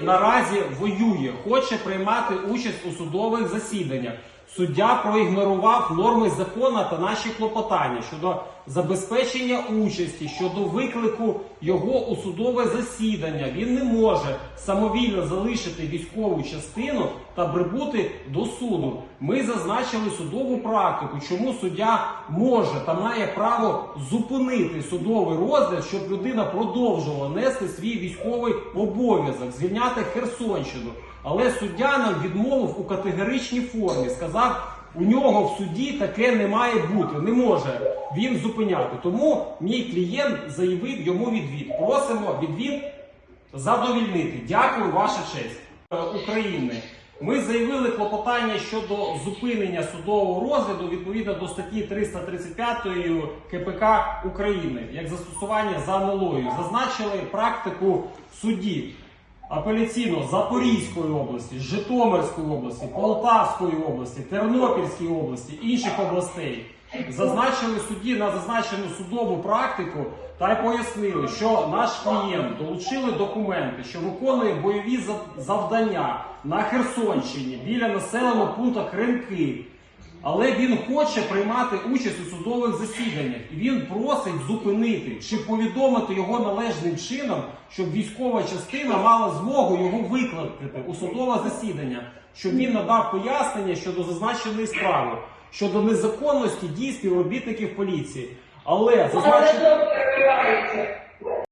Наразі воює, хоче приймати участь у судових засіданнях. Суддя проігнорував норми закону та наші клопотання щодо забезпечення участі, щодо виклику його у судове засідання. Він не може самовільно залишити військову частину та прибути до суду. Ми зазначили судову практику, чому суддя може та має право зупинити судовий розгляд, щоб людина продовжувала нести свій військовий обов'язок, звільняти Херсонщину. Але суддя нам відмовив у категоричній формі. Сказав, у нього в суді таке не має бути, не може він зупиняти. Тому мій клієнт заявив йому відвід. Просимо відвід задовільнити. Дякую, ваша честь Е, України. Ми заявили клопотання щодо зупинення судового розгляду відповідно до статті 335 КПК України як застосування за аналогією. Зазначили практику судді апеляційно Запорізької області, Житомирської області, Полтавської області, Тернопільської області, інших областей. Зазначили судді на зазначену судову практику та й пояснили, що наш клієнт долучили документи, що виконує бойові завдання на Херсонщині біля населеного пункту Кремки. Але він хоче приймати участь у судових засіданнях, і він просить зупинити чи повідомити його належним чином, щоб військова частина мала змогу його викликати у судове засідання, щоб він надав пояснення щодо зазначеної справи, щодо незаконності дій співробітників поліції. Але зазначено.